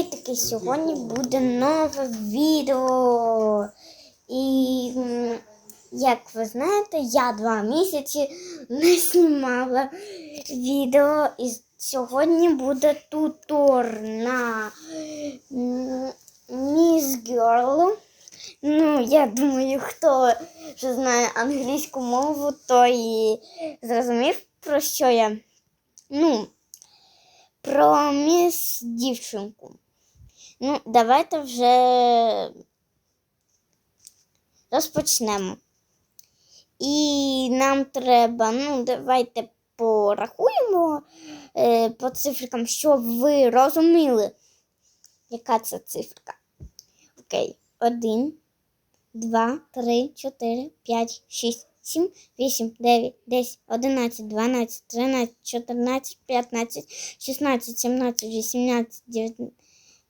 Привітки! Сьогодні буде нове відео. І як ви знаєте, я два місяці не знімала відео. І сьогодні буде тутор на Miss Girl. Ну, я думаю, хто вже знає англійську мову, той зрозумів, про що я. Ну, про міс дівчинку. Ну, давайте вже розпочнемо. І нам треба, ну, давайте порахуємо е, по цифрикам, щоб ви розуміли, яка це циферка. Окей. Один, два, три, чотири, п'ять, шість, сім, вісім, дев'ять, десять, одинадцять, дванадцять, тринадцять, чотирнадцять, п'ятнадцять, шістнадцять, сімнадцять, вісімнадцять, дев'ятнадцять.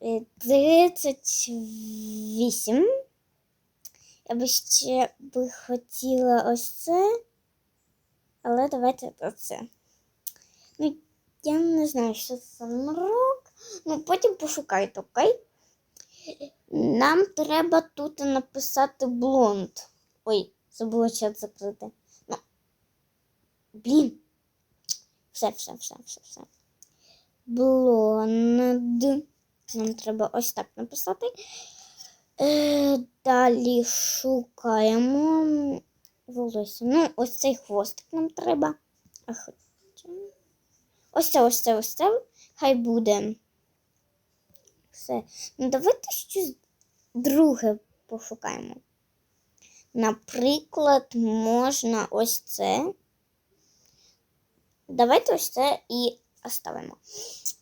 38. Я би ще би хотіла ось це. Але давайте про це. Ну, я не знаю, що це марок. Ну, потім пошукайте, окей? Нам треба тут написати блонд. Ой, забула чат закрити. Ну, блін. Все, все, все, все, все. Блонд. Нам треба ось так написати. Е, далі шукаємо волосся. Ну, ось цей хвостик нам треба. Ось це, ось це, ось це. Хай буде. Все. Ну, давайте щось друге пошукаємо. Наприклад, можна ось це. Давайте ось це і оставимо.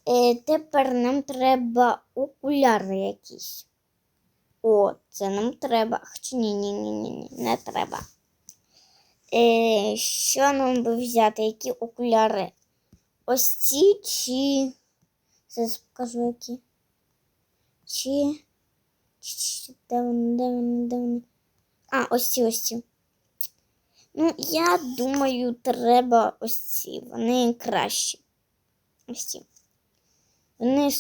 Е, тепер нам треба окуляри якісь. О, це нам треба. Хоча ні, ні, ні, ні, ні, не треба. Е, що нам би взяти? Які окуляри? Ось ці чи. Зараз покажу які. Чи. чи- Де вони, де вони, де вони? А, ось ці, ось ці. Ну, я думаю, треба ось ці. Вони кращі. Ось. Вони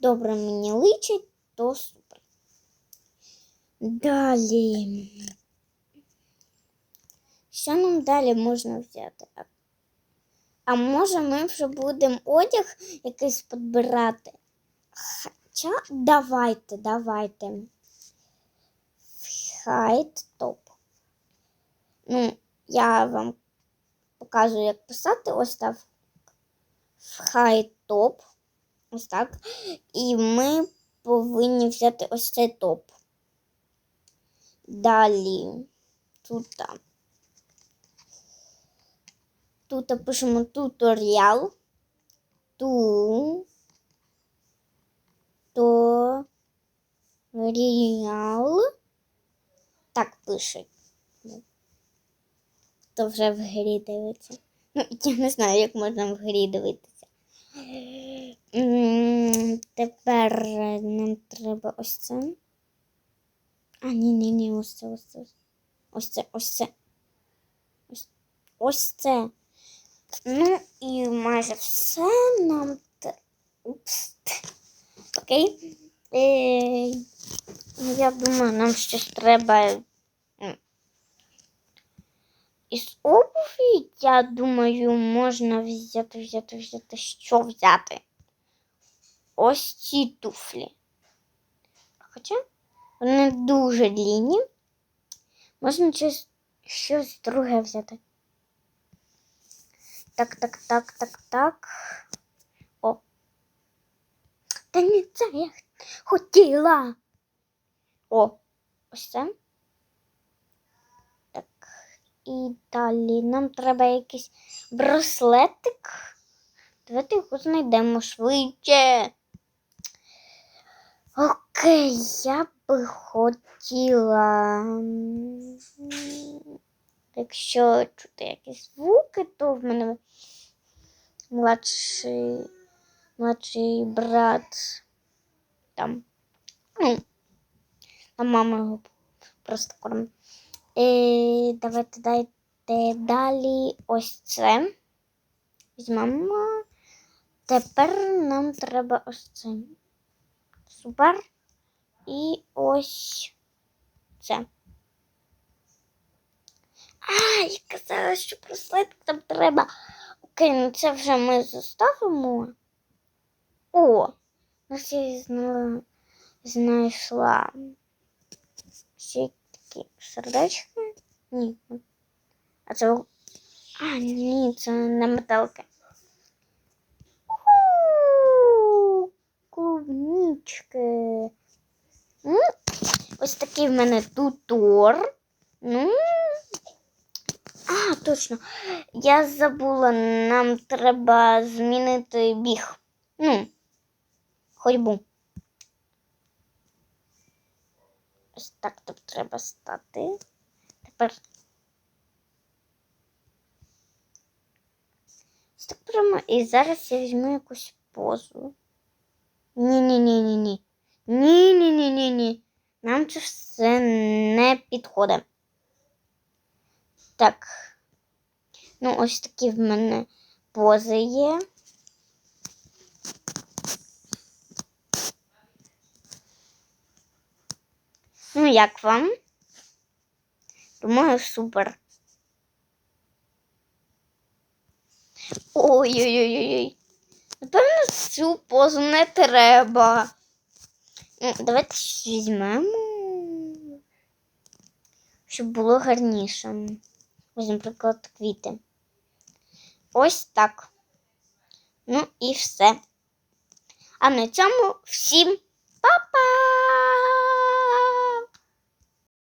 добре мені личать, то супер. Далі. Що нам далі можна взяти? А- А може ми вже будемо одяг якийсь підбирати? Хоча давайте, давайте. Хайт топ. Ну, я вам показую, як писати. Ось так. Хай топ. Ось так. І ми повинні взяти ось цей топ. Далі. Тут. Тут пишемо туторіал. Ту. Торіал. Так пишуть. Хто вже в грі дивиться. Ну, я не знаю, як можна в грі дивитися. Тепер нам треба ось це. А, ні, ні, ні, ось це, ось це. Ось це, ось це. Ось, це. Ну і майже все нам. Упс. Окей. Е, я думаю, нам щось треба. Із обуві, я думаю, можна взяти, взяти, взяти. Що взяти? Ось ці туфлі. Хоча вони дуже длінні. Можна щось, щось друге взяти. Так, так, так, так, так. О. Та не це я хотіла. О, ось це. Так. І далі нам треба якийсь браслетик. Давайте його знайдемо швидше. Окей, я би хотіла. Якщо чути якісь звуки, то в мене младший, младший брат там. Ну, а мама його просто кормить. І давайте дайте далі ось це. Візьмемо. Тепер нам треба ось це. Супер. І ось це. А, я казала, що браслет там треба. Окей, ну це вже ми заставимо. О, ось я знайшла. Ще такі сердечки. Ні. А це. А, ні, це не металки. У, Клубнички. Ось такий в мене тутор. Ну. А, точно. Я забула, нам треба змінити біг. Ну, ходьбу. Ось так тут треба стати. Тепер. Ось так прямо. І зараз я візьму якусь позу. Ні-ні-ні-ні-ні. Ні-ні-ні-ні-ні. Нам це все не підходить. Так. Ну, ось такі в мене пози є. Ну, як вам? Думаю, супер. Ой-ой-ой-ой. Напевно, цю позу не треба. Ну, давайте візьмемо. Щоб було гарніше. Ось, наприклад, квіти. Ось так. Ну і все. А на цьому всім па-па!